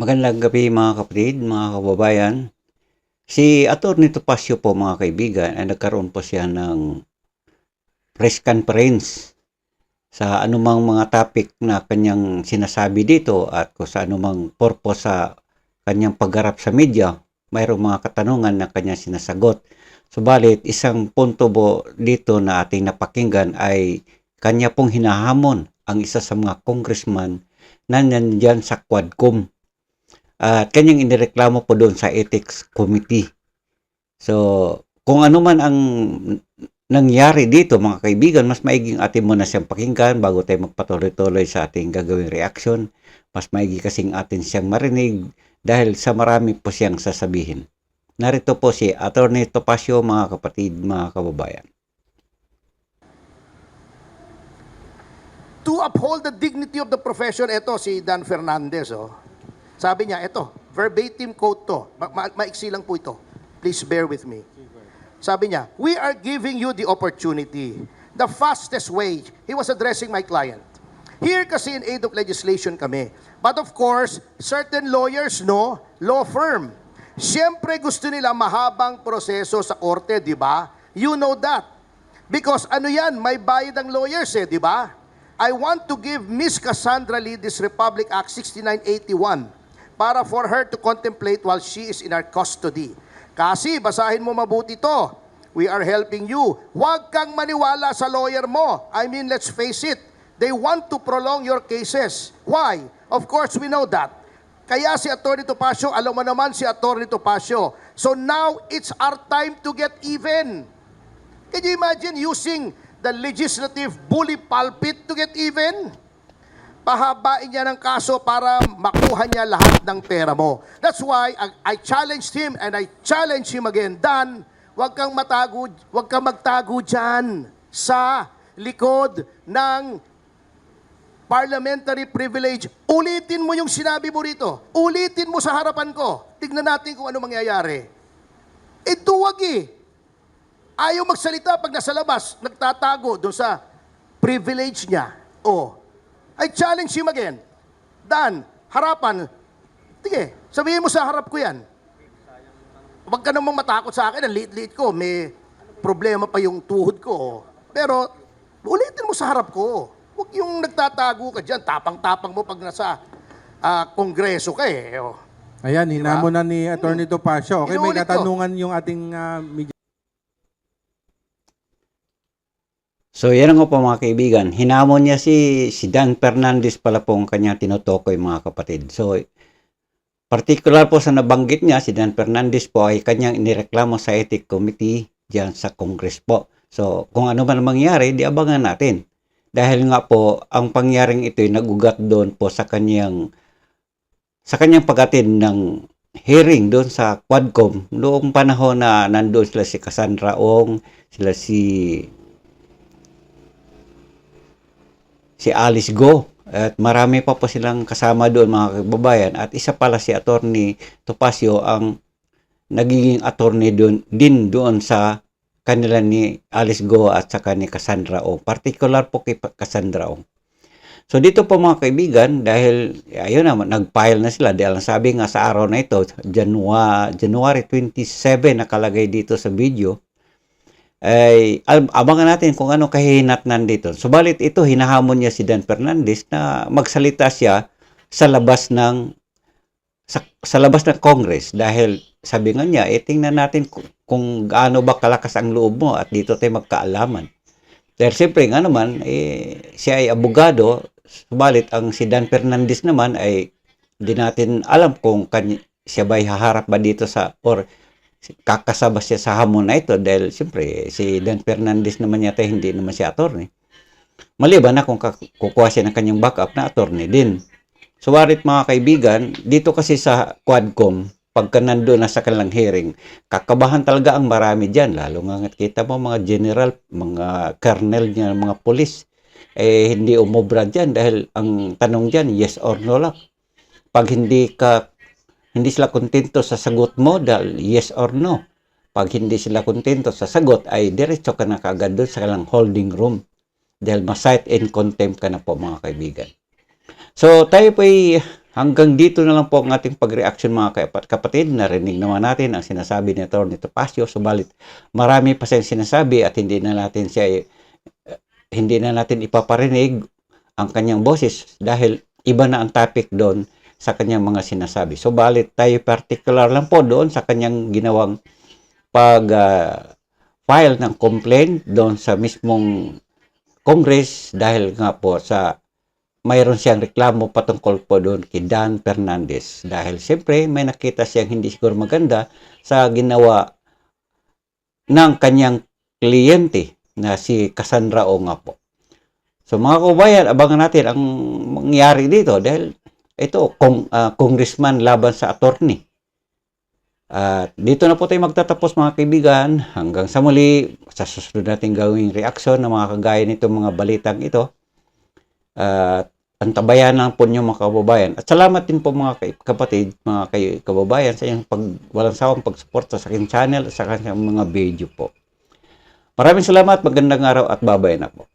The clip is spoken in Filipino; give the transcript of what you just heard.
Magandang gabi mga kapatid, mga kababayan. Si Atty. Topacio po mga kaibigan ay nagkaroon po siya ng press conference sa anumang mga topic na kanyang sinasabi dito at kung sa anumang purpose sa kanyang pagharap sa media, mayroong mga katanungan na kanyang sinasagot. Subalit, isang punto po dito na ating napakinggan ay kanya pong hinahamon ang isa sa mga congressman na nandyan sa Quadcom at kanyang inireklamo po doon sa ethics committee. So, kung ano man ang nangyari dito mga kaibigan, mas maiging atin muna siyang pakinggan bago tayo magpatuloy-tuloy sa ating gagawing reaction. Mas maigi kasing atin siyang marinig dahil sa marami po siyang sasabihin. Narito po si Attorney Topacio mga kapatid, mga kababayan. to uphold the dignity of the profession, ito si Dan Fernandez, oh. Sabi niya, ito, verbatim quote to. Ma- ma- maiksi lang po ito. Please bear with me. Sabi niya, we are giving you the opportunity. The fastest way. He was addressing my client. Here kasi in aid of legislation kami. But of course, certain lawyers, no, law firm. Siyempre gusto nila mahabang proseso sa korte, di ba? You know that. Because ano yan, may bayad ang lawyers eh, di ba? I want to give Miss Cassandra Lee this Republic Act 6981 para for her to contemplate while she is in our custody. Kasi, basahin mo mabuti to. We are helping you. Huwag kang maniwala sa lawyer mo. I mean, let's face it. They want to prolong your cases. Why? Of course, we know that. Kaya si Atty. Topacio, alam mo naman si Atty. Topacio. So now, it's our time to get even. Can you imagine using the legislative bully pulpit to get even? Pahabain niya ng kaso para makuha niya lahat ng pera mo. That's why I, challenged him and I challenge him again. Dan, huwag kang matago, huwag kang magtago dyan sa likod ng parliamentary privilege. Ulitin mo yung sinabi mo rito. Ulitin mo sa harapan ko. Tignan natin kung ano mangyayari. Eh, duwag eh. Ayaw magsalita pag nasa labas, nagtatago doon sa privilege niya. Oh, I challenge him again. Dan, harapan. Sige, sabihin mo sa harap ko yan. Huwag ka namang matakot sa akin, ang liit-liit ko, may problema pa yung tuhod ko. Pero, ulitin mo sa harap ko. Huwag yung nagtatago ka dyan, tapang-tapang mo pag nasa ah, kongreso ka eh. Oh. Ayan, hinamon na ni Attorney Topacio. Okay, may Inuulit ko. katanungan yung ating ah, media. So, yan nga po mga kaibigan. Hinamon niya si, si Dan Fernandez pala po ang kanyang tinutukoy mga kapatid. So, particular po sa nabanggit niya, si Dan Fernandez po ay kanyang inireklamo sa Ethic Committee diyan sa Congress po. So, kung ano man ang mangyari, di abangan natin. Dahil nga po, ang pangyaring ito ay nagugat doon po sa kanyang sa kanyang pag-attend ng hearing doon sa Quadcom noong panahon na nandoon sila si Cassandra Ong, sila si si Alice Go. At marami pa po silang kasama doon mga kababayan. At isa pala si Attorney Topacio ang nagiging attorney doon, din doon sa kanila ni Alice Go at saka ni Cassandra Ong. Particular po kay Cassandra Ong. So dito po mga kaibigan, dahil ayun na, nag-file na sila. Dahil sabi nga sa araw na ito, January, January 27 nakalagay dito sa video, ay abangan natin kung ano kahihinatnan dito. Subalit ito, hinahamon niya si Dan Fernandez na magsalita siya sa labas ng sa, sa labas ng Congress dahil sabi nga niya, eh, tingnan natin kung, kung gaano ba kalakas ang loob mo at dito tayo magkaalaman. Dahil siyempre nga naman, eh, siya ay abogado, subalit ang si Dan Fernandez naman ay hindi natin alam kung kanya, siya ba haharap ba dito sa or kakasaba siya sa hamon na ito dahil siyempre si Dan Fernandez naman yata hindi naman siya attorney. Maliban na kung kukuha siya ng kanyang backup na attorney din. Subalit mga kaibigan, dito kasi sa Quadcom, pagka nandun na sa kanilang hearing, kakabahan talaga ang marami dyan. Lalo nga kita mo mga general, mga colonel niya, mga polis, eh hindi umobra dyan dahil ang tanong dyan, yes or no lang. Pag hindi ka hindi sila kontento sa sagot mo dahil yes or no. Pag hindi sila kontento sa sagot ay diretso ka na kaagad doon sa kanilang holding room dahil ma-cite in contempt ka na po mga kaibigan. So tayo po ay Hanggang dito na lang po ang ating pag-reaction mga kapatid. Narinig naman natin ang sinasabi ni Atty. Topacio. Subalit marami pa siyang sinasabi at hindi na natin siya hindi na natin ipaparinig ang kanyang boses dahil iba na ang topic doon sa kanyang mga sinasabi. Subalit tayo particular lang po doon sa kanyang ginawang pag ah, file ng complaint doon sa mismong Congress dahil nga po sa mayroon siyang reklamo patungkol po doon kay Dan Fernandez. Dahil siyempre may nakita siyang hindi siguro maganda sa ginawa ng kanyang kliyente na si Cassandra O nga po. So mga kabayan, abangan natin ang mangyari dito dahil ito, kong, ah, congressman laban sa attorney. At dito na po tayo magtatapos mga kaibigan. Hanggang sa muli, sa susunod natin gawing reaksyon ng mga kagaya nito mga balitang ito. At antabayan lang po niyo mga kababayan. At salamat din po mga kapatid, mga kay kababayan sa inyong pag, walang sawang pagsuporta sa aking channel at sa kanyang mga video po. Maraming salamat, magandang araw at babay na po.